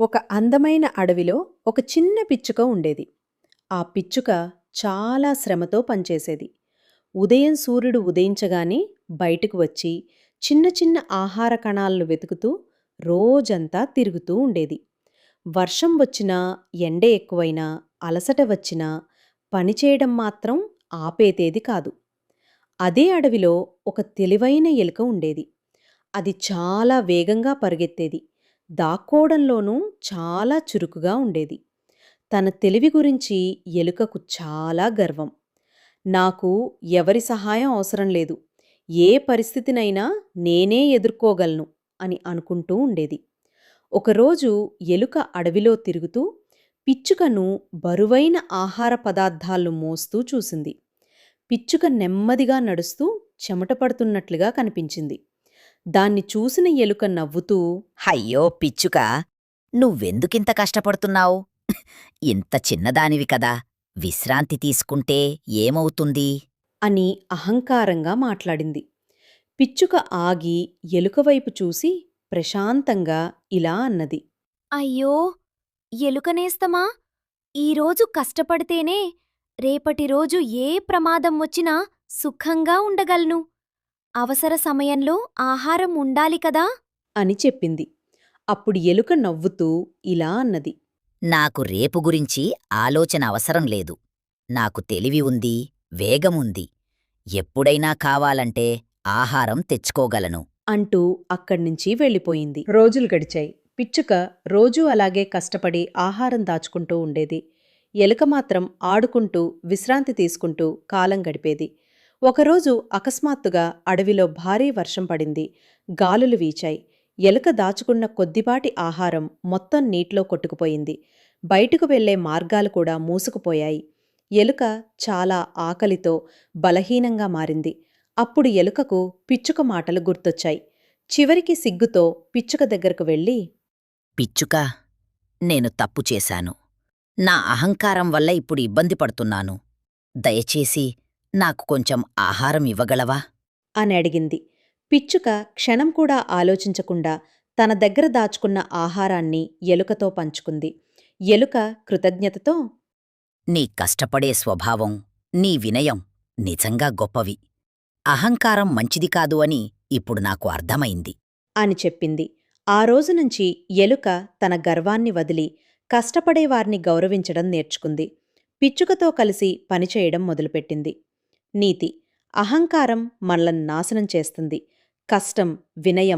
ఒక అందమైన అడవిలో ఒక చిన్న పిచ్చుక ఉండేది. ఆ పిచ్చుక చాలా శ్రమతో పనిచేసేది. ఉదయం సూర్యుడు ఉదయించగానే బయటకు వచ్చి చిన్న చిన్న ఆహార కణాలను వెతుకుతూ రోజంతా తిరుగుతూ ఉండేది. వర్షం వచ్చినా ఎండ ఎక్కువైనా అలసట వచ్చినా పనిచేయడం మాత్రం ఆపేతేది కాదు. అదే అడవిలో ఒక తెలివైన ఎలుక ఉండేది. అది చాలా వేగంగా పరిగెత్తేది. దాక్కోవడంలోనూ చాలా చురుకుగా ఉండేది. తన తెలివి గురించి ఎలుకకు చాలా గర్వం. నాకు ఎవరి సహాయం అవసరం లేదు. ఏ పరిస్థితినైనా నేనే ఎదుర్కోగలను అని అనుకుంటూ ఉండేది. ఒకరోజు ఎలుక అడవిలో తిరుగుతూ పిచ్చుకను బరువైన ఆహార పదార్థాలు మోస్తూ చూసింది. పిచ్చుక నెమ్మదిగా నడుస్తూ చెమట పడుతున్నట్లుగా కనిపించింది. దాన్ని చూసిన ఎలుక నవ్వుతూ అయ్యో పిచ్చుక నువ్వెందుకింత కష్టపడుతున్నావు? ఇంత చిన్నదానివి కదా విశ్రాంతి తీసుకుంటే ఏమవుతుంది? అని అహంకారంగా మాట్లాడింది. పిచ్చుక ఆగి ఎలుక వైపు చూసి ప్రశాంతంగా ఇలా అన్నది. అయ్యో ఎలుకనేస్తమా ఈరోజు కష్టపడితేనే రేపటి రోజు ఏ ప్రమాదం వచ్చినా సుఖంగా ఉండగలను. అవసర సమయంలో ఆహారం ఉండాలి కదా? అని చెప్పింది. అప్పుడు ఎలుక నవ్వుతూ ఇలా అన్నది. నాకు రేపు గురించి ఆలోచన అవసరం లేదు. నాకు తెలివి ఉంది వేగముంది ఎప్పుడైనా కావాలంటే ఆహారం తెచ్చుకోగలను. అంటూ అక్కడ్నుంచి వెళ్ళిపోయింది. రోజులు గడిచాయి. పిచ్చుక రోజూ అలాగే కష్టపడి ఆహారం దాచుకుంటూ ఉండేది. ఎలుక మాత్రం ఆడుకుంటూ విశ్రాంతి తీసుకుంటూ కాలం గడిపేది. ఒకరోజు అకస్మాత్తుగా అడవిలో భారీ వర్షం పడింది. గాలులు వీచాయి. ఎలుక దాచుకున్న కొద్దిపాటి ఆహారం మొత్తం నీటిలో కొట్టుకుపోయింది. బయటకు వెళ్ళే మార్గాలు కూడా మూసుకుపోయాయి. ఎలుక చాలా ఆకలితో బలహీనంగా మారింది. అప్పుడు ఎలుకకు పిచ్చుక మాటలు గుర్తొచ్చాయి. చివరికి సిగ్గుతో పిచ్చుక దగ్గరకు వెళ్ళి పిచ్చుక నేను తప్పు చేశాను. నా అహంకారం వల్ల ఇప్పుడు ఇబ్బంది పడుతున్నాను. దయచేసి నాకు కొంచెం ఆహారం ఇవ్వగలవా? అని అడిగింది. పిచ్చుక క్షణం కూడా ఆలోచించకుండా తన దగ్గర దాచుకున్న ఆహారాన్ని ఎలుకతో పంచుకుంది. ఎలుక కృతజ్ఞతతో నీ కష్టపడే స్వభావం నీ వినయం నిజంగా గొప్పవి. అహంకారం మంచిది కాదు అని ఇప్పుడు నాకు అర్థమైంది. అని చెప్పింది. ఆ రోజు నుంచి ఎలుక తన గర్వాన్ని వదిలి కష్టపడేవారిని గౌరవించడం నేర్చుకుంది. పిచ్చుకతో కలిసి పనిచేయడం మొదలుపెట్టింది. నీతి. అహంకారం మనలను నాశనం చేస్తుంది. కష్టం వినయం